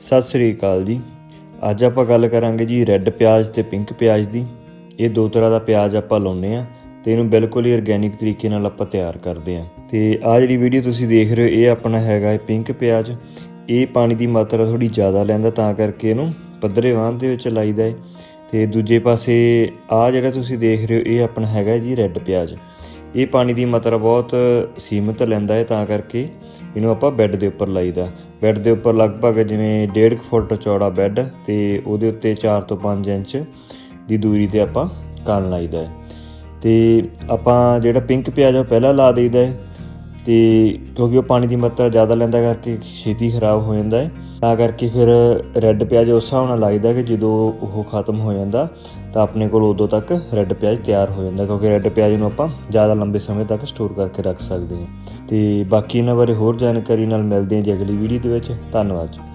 ਸਤਿ ਸ੍ਰੀ ਅਕਾਲ ਜੀ। ਅੱਜ ਆਪਾਂ ਗੱਲ ਕਰਾਂਗੇ ਜੀ ਰੈੱਡ ਪਿਆਜ਼ ਤੇ ਪਿੰਕ ਪਿਆਜ਼ ਦੀ। ਇਹ ਦੋ ਤਰ੍ਹਾਂ ਦਾ ਪਿਆਜ਼ ਆਪਾਂ ਲਾਉਨੇ ਆ ਤੇ ਇਹਨੂੰ ਬਿਲਕੁਲ ਹੀ ਆਰਗੇਨਿਕ ਤਰੀਕੇ ਨਾਲ ਆਪਾਂ ਤਿਆਰ ਕਰਦੇ ਆ ਤੇ ਆ ਜਿਹੜੀ ਵੀਡੀਓ ਤੁਸੀਂ ਦੇਖ ਰਹੇ ਹੋ, ਇਹ ਆਪਣਾ ਹੈਗਾ ਹੈ ਪਿੰਕ ਪਿਆਜ਼। ਇਹ ਪਾਣੀ ਦੀ ਮਾਤਰਾ ਥੋੜੀ ਜ਼ਿਆਦਾ ਲੈਂਦਾ ਤਾਂ ਕਰਕੇ ਇਹਨੂੰ ਪੱਧਰੇ ਵਾਹਨ ਦੇ ਵਿੱਚ ਲਾਈਦਾ ਹੈ ਤੇ ਦੂਜੇ ਪਾਸੇ ਆ ਜਿਹੜਾ ਤੁਸੀਂ ਦੇਖ ਰਹੇ ਹੋ, ਇਹ ਆਪਣਾ ਹੈਗਾ ਜੀ ਰੈੱਡ ਪਿਆਜ਼। ਇਹ ਪਾਣੀ ਦੀ ਮਾਤਰਾ ਬਹੁਤ ਸੀਮਿਤ ਲੈਂਦਾ ਹੈ, ਤਾਂ ਕਰਕੇ ਇਹਨੂੰ ਆਪਾਂ ਬੈੱਡ ਦੇ ਉੱਪਰ ਲਾਈਦਾ। ਬੈੱਡ ਦੇ ਉੱਪਰ ਲਗਭਗ ਜਿਵੇਂ 1.5 ਫੁੱਟ ਚੌੜਾ ਬੈੱਡ ਤੇ ਉਹਦੇ ਉੱਤੇ 4 ਤੋਂ 5 ਇੰਚ ਦੀ ਦੂਰੀ ਤੇ ਆਪਾਂ ਕਣ ਲਾਈਦਾ ਹੈ। ਤੇ ਆਪਾਂ ਜਿਹੜਾ ਪਿੰਕ ਪਿਆਜ਼ ਆ ਉਹ ਪਹਿਲਾਂ ਲਾ ਦੇਈਦਾ ਹੈ। ਤੇ ਕਿਉਂਕਿ ਉਹ ਪਾਣੀ ਦੀ ਮਾਤਰਾ ਜ਼ਿਆਦਾ ਲੈਂਦਾ ਕਰਕੇ ਛੇਤੀ ਖਰਾਬ ਹੋ ਜਾਂਦਾ ਹੈ। ਤਾਂ ਕਰਕੇ ਫਿਰ ਰੈੱਡ ਪਿਆਜ਼ ਉਸ ਹਿਸਾਬ ਨਾਲ ਲੱਗਦਾ ਕਿ ਜਦੋਂ ਉਹ ਖਤਮ ਹੋ ਜਾਂਦਾ, ਤਾਂ ਆਪਣੇ ਕੋਲ ਉਦੋਂ ਤੱਕ ਰੈੱਡ ਪਿਆਜ਼ ਤਿਆਰ ਹੋ ਜਾਂਦਾ, ਕਿਉਂਕਿ ਰੈੱਡ ਪਿਆਜ਼ ਨੂੰ ਆਪਾਂ ਜ਼ਿਆਦਾ ਲੰਬੇ ਸਮੇਂ ਤੱਕ ਸਟੋਰ ਕਰਕੇ ਰੱਖ ਸਕਦੇ ਹਾਂ। ਤੇ ਬਾਕੀ ਇਹਨਾਂ ਬਾਰੇ ਹੋਰ ਜਾਣਕਾਰੀ ਨਾਲ ਮਿਲਦੇ ਹਾਂ ਜੀ ਅਗਲੀ ਵੀਡੀਓ ਦੇ ਵਿੱਚ। ਧੰਨਵਾਦ ਜੀ।